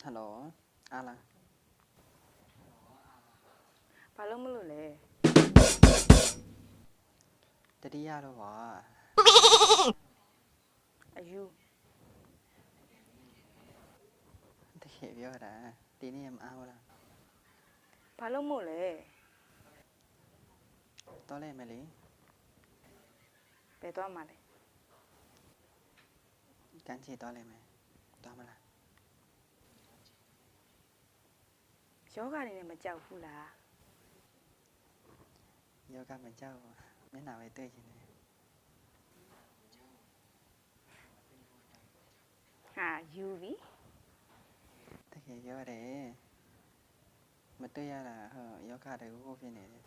ဟယ်လိုအားလားဘာလို့မလို့လဲတတိယတော့ပါအယူတကယ်ပြောတာဒီနေ့မအားဘူးလားဘာလို့မို့လဲတော်လဲမလေးဘယ်သွားမှာလဲကန်းချီတော်လဲမယ်တော်မလား ယောဂနေနဲ့မကြောက်ဘူးလားယောဂမကြောက်ဘူးမျက်နှာပဲတွေ့နေတယ်ဟာယူပြီတကယ်ပြောတယ်မတွေ့ရတာဟောယောဂတကူဖြစ်နေတယ်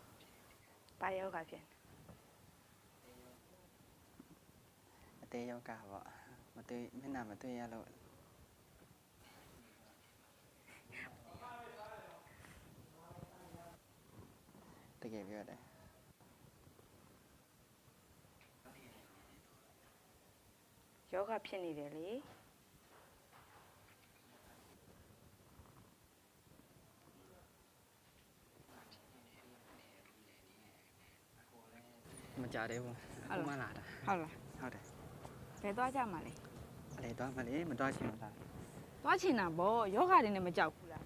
ဘာယောဂဖြစ်အသေးယောဂပေါ့မတွေ့မျက်နှာမတွေ့ရလို့ တကယ်ပြောတယ်ယောဂဖြစ်နေတယ်လေမကြသေးဘူးမှလာတာဟုတ်လားဟုတ်တယ်ဘယ်သွားကြမှာလဲအလေတော့မလေးမတော့ချင်ဘူးလားသွားချင်တာဗောယောဂနေနဲ့မကြောက်ဘူးလား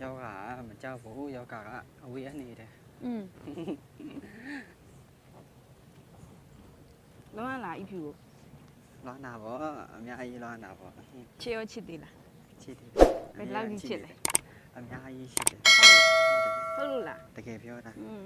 ယောဂမကြောက်ဘူးယောဂကအဝေးအနေတယ် อืมလောလာအီဖြူကို လွမ်းနာပေါ့အများကြီးလွမ်းနာပေါ့ ချစ်ရောချစ်သေးလား ချစ်တယ် ဘယ်လောက်ကြီးချစ်လဲ အများကြီးချစ်တယ် ဟုတ်လို့လား တကယ်ပြောတာ อืม